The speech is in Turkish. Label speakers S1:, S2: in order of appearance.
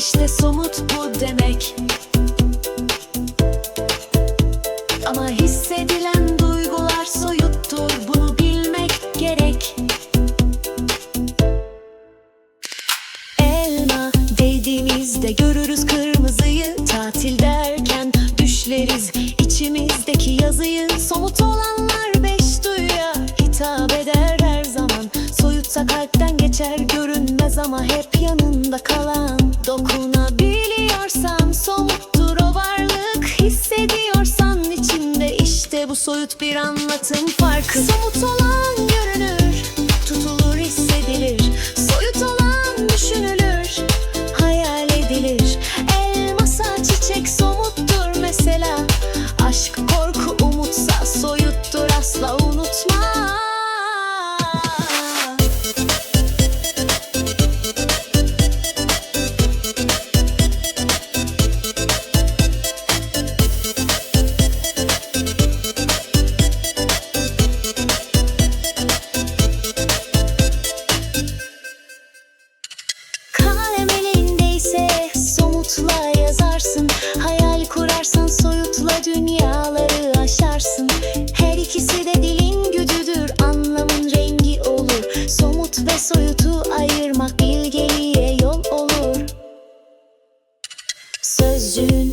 S1: İşte somut bu demek. Ama hissedilen duygular soyuttur Bunu bilmek gerek. Elma değdiğimizde görürüz kırmızıyı Tatil derken düşleriz içimizdeki yazıyı. Somut olanlar beş duyuya hitap eder her zaman. Soyutsa kalpten geçer görünmez ama hep yanında kalan soyut bir anlatım farkı. Somut olan versöhnt.